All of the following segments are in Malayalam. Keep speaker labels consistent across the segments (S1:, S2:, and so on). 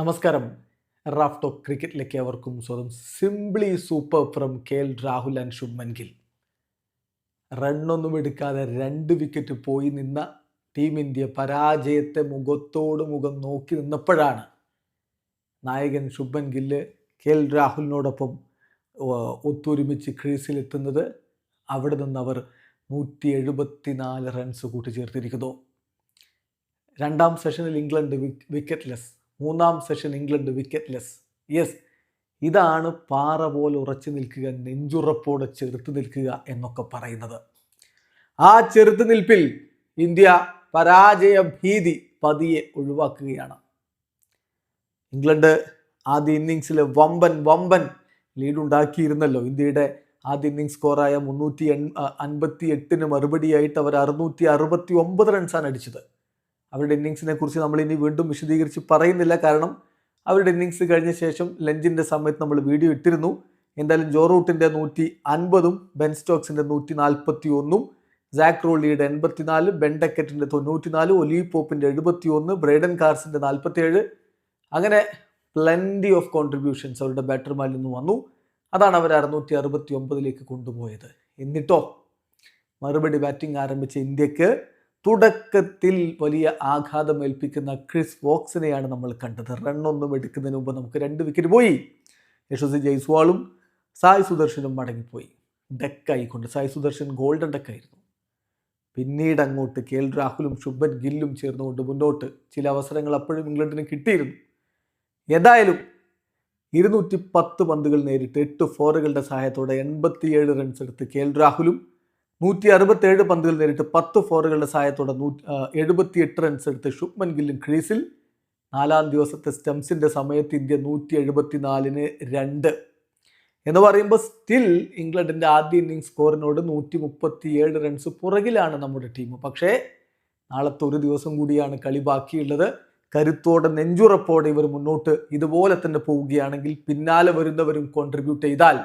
S1: നമസ്കാരം. റാഫ് ടോക്ക് ക്രിക്കറ്റിലേക്ക് അവർക്കും സ്വന്തം simply super from K L Rahul and Shubman Gill. റണ്ണൊന്നും എടുക്കാതെ രണ്ട് വിക്കറ്റ് പോയി നിന്ന ടീം ഇന്ത്യ പരാജയത്തെ മുഖത്തോട് മുഖം നോക്കി നിന്നപ്പോഴാണ് നായകൻ ശുഭ്മൻ ഗില്ല് കെ എൽ രാഹുലിനോടൊപ്പം ഒത്തൊരുമിച്ച് ക്രീസിലെത്തുന്നത്. അവിടെ നിന്ന് അവർ നൂറ്റി എഴുപത്തിനാല് റൺസ് കൂട്ടിച്ചേർത്തിരിക്കുന്നു. രണ്ടാം സെഷനിൽ ഇംഗ്ലണ്ട് വിക്കറ്റ്ലെസ് മൂന്നാം session England wicketless yes ഇതാണ് പാറ പോലെ ഉറച്ചു നിൽക്കുക നെഞ്ചുറപ്പോടെ ചെറുത്ത് നിൽക്കുക എന്നൊക്കെ പറയുന്നത്. ആ ചെറുത്ത് നിൽപ്പിൽ ഇന്ത്യ പരാജയ ഭീതി പതിയെ ഒഴിവാക്കുകയാണ്. ഇംഗ്ലണ്ട് ആദ്യ ഇന്നിങ്സിൽ വമ്പൻ വമ്പൻ ലീഡ് ഉണ്ടാക്കിയിരുന്നല്ലോ ഇന്ത്യയുടെ ആദ്യ ഇന്നിങ്സ് സ്കോറായ മുന്നൂറ്റി എൺ അൻപത്തി എട്ടിന് മറുപടിയായിട്ട് അവർ അറുന്നൂറ്റി അറുപത്തി ഒമ്പത് റൺസാണ് അടിച്ചത്. അവരുടെ ഇന്നിങ്സിനെ കുറിച്ച് നമ്മൾ ഇനി വീണ്ടും വിശദീകരിച്ച് പറയുന്നില്ല. കാരണം അവരുടെ ഇന്നിങ്സ് കഴിഞ്ഞ ശേഷം ലഞ്ചിന്റെ സമയത്ത് നമ്മൾ വീഡിയോ ഇട്ടിരുന്നു. എന്തായാലും ജോ റൂട്ടിന്റെ നൂറ്റി അൻപതും ബെൻ സ്റ്റോക്സിന്റെ നൂറ്റി നാൽപ്പത്തി ഒന്നും സാക് റോളിയുടെ എൺപത്തിനാല് ബെൻ ഡക്കറ്റിന്റെ തൊണ്ണൂറ്റിനാല് ഒലീവ് പോപ്പിന്റെ എഴുപത്തി ഒന്ന് ബ്രൈഡൻ കാർസിന്റെ നാൽപ്പത്തേഴ് അങ്ങനെ പ്ലന്റി ഓഫ് കോൺട്രിബ്യൂഷൻസ് അവരുടെ ബാറ്റർമാരിൽ നിന്ന് വന്നു. അതാണ് അവർ അറുന്നൂറ്റി അറുപത്തി ഒമ്പതിലേക്ക് കൊണ്ടുപോയത്. എന്നിട്ടോ മറുപടി ബാറ്റിംഗ് ആരംഭിച്ച ഇന്ത്യയ്ക്ക് തുടക്കത്തിൽ വലിയ ആഘാതം ഏൽപ്പിക്കുന്ന ക്രിസ് വോക്സിനെയാണ് നമ്മൾ കണ്ടത്. റണ്ണൊന്നും എടുക്കുന്നതിന് മുമ്പ് നമുക്ക് രണ്ട് വിക്കറ്റ് പോയി. യശസ്വി ജയ്സ്വാളും സായ് സുദർശനും മടങ്ങിപ്പോയി. ഡെക്കായിക്കൊണ്ട് സായ് സുദർശൻ ഗോൾഡൻ ഡെക്കായിരുന്നു പിന്നീട് അങ്ങോട്ട് കെ എൽ രാഹുലും ശുഭൻ ഗില്ലും ചേർന്നുകൊണ്ട് മുന്നോട്ട്. ചില അവസരങ്ങൾ അപ്പോഴും ഇംഗ്ലണ്ടിന് കിട്ടിയിരുന്നു. ഏതായാലും ഇരുന്നൂറ്റി പത്ത് പന്തുകൾ നേരിട്ട് എട്ട് ഫോറുകളുടെ സഹായത്തോടെ എൺപത്തിയേഴ് റൺസ് എടുത്ത് കെ എൽ രാഹുലും നൂറ്റി അറുപത്തേഴ് പന്തുകൾ നേരിട്ട് പത്ത് ഫോറുകളുടെ സഹായത്തോടെ നൂ എഴുപത്തിയെട്ട് റൺസ് എടുത്ത് ശുഭ്മൻ ഗില്ലും ക്രീസിൽ നാലാം ദിവസത്തെ സ്റ്റംസിന്റെ സമയത്ത് ഇന്ത്യ നൂറ്റി എഴുപത്തി നാലിന് രണ്ട്. എന്ന് പറയുമ്പോൾ സ്റ്റിൽ ഇംഗ്ലണ്ടിന്റെ ആദ്യ ഇന്നിംഗ് സ്കോറിനോട് നൂറ്റി മുപ്പത്തിയേഴ് റൺസ് പുറകിലാണ് നമ്മുടെ ടീം പക്ഷേ നാളത്തെ ഒരു ദിവസം കൂടിയാണ് കളി ബാക്കിയുള്ളത്. കരുത്തോടെ നെഞ്ചുറപ്പോടെ ഇവർ മുന്നോട്ട് ഇതുപോലെ തന്നെ പോവുകയാണെങ്കിൽ പിന്നാലെ വരുന്നവരും കോൺട്രിബ്യൂട്ട് ചെയ്താൽ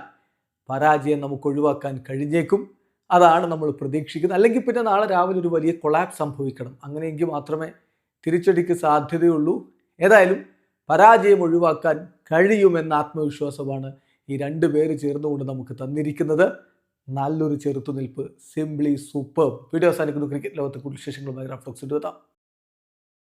S1: പരാജയം നമുക്ക് ഒഴിവാക്കാൻ കഴിഞ്ഞേക്കും. അതാണ് നമ്മൾ പ്രതീക്ഷിക്കുന്നത്. അല്ലെങ്കിൽ പിന്നെ നാളെ രാവിലെ ഒരു വലിയ കൊളാപ്സ് സംഭവിക്കണം. അങ്ങനെയെങ്കിൽ മാത്രമേ തിരിച്ചടിക്ക് സാധ്യതയുള്ളൂ. ഏതായാലും പരാജയം ഒഴിവാക്കാൻ കഴിയുമെന്ന ആത്മവിശ്വാസമാണ് ഈ രണ്ട് പേര് ചേർന്നുകൊണ്ട് നമുക്ക് തന്നിരിക്കുന്നത്. നല്ലൊരു ചെറുത്തുനിൽപ്പ്. സിംപ്ലി സൂപ്പർ വീഡിയോ അവസാനിക്കുന്നു. ക്രിക്കറ്റ് ലോകത്തെ കൂടുതൽ വിശേഷങ്ങളുമായി റഫ്ലക്സ് എത്താം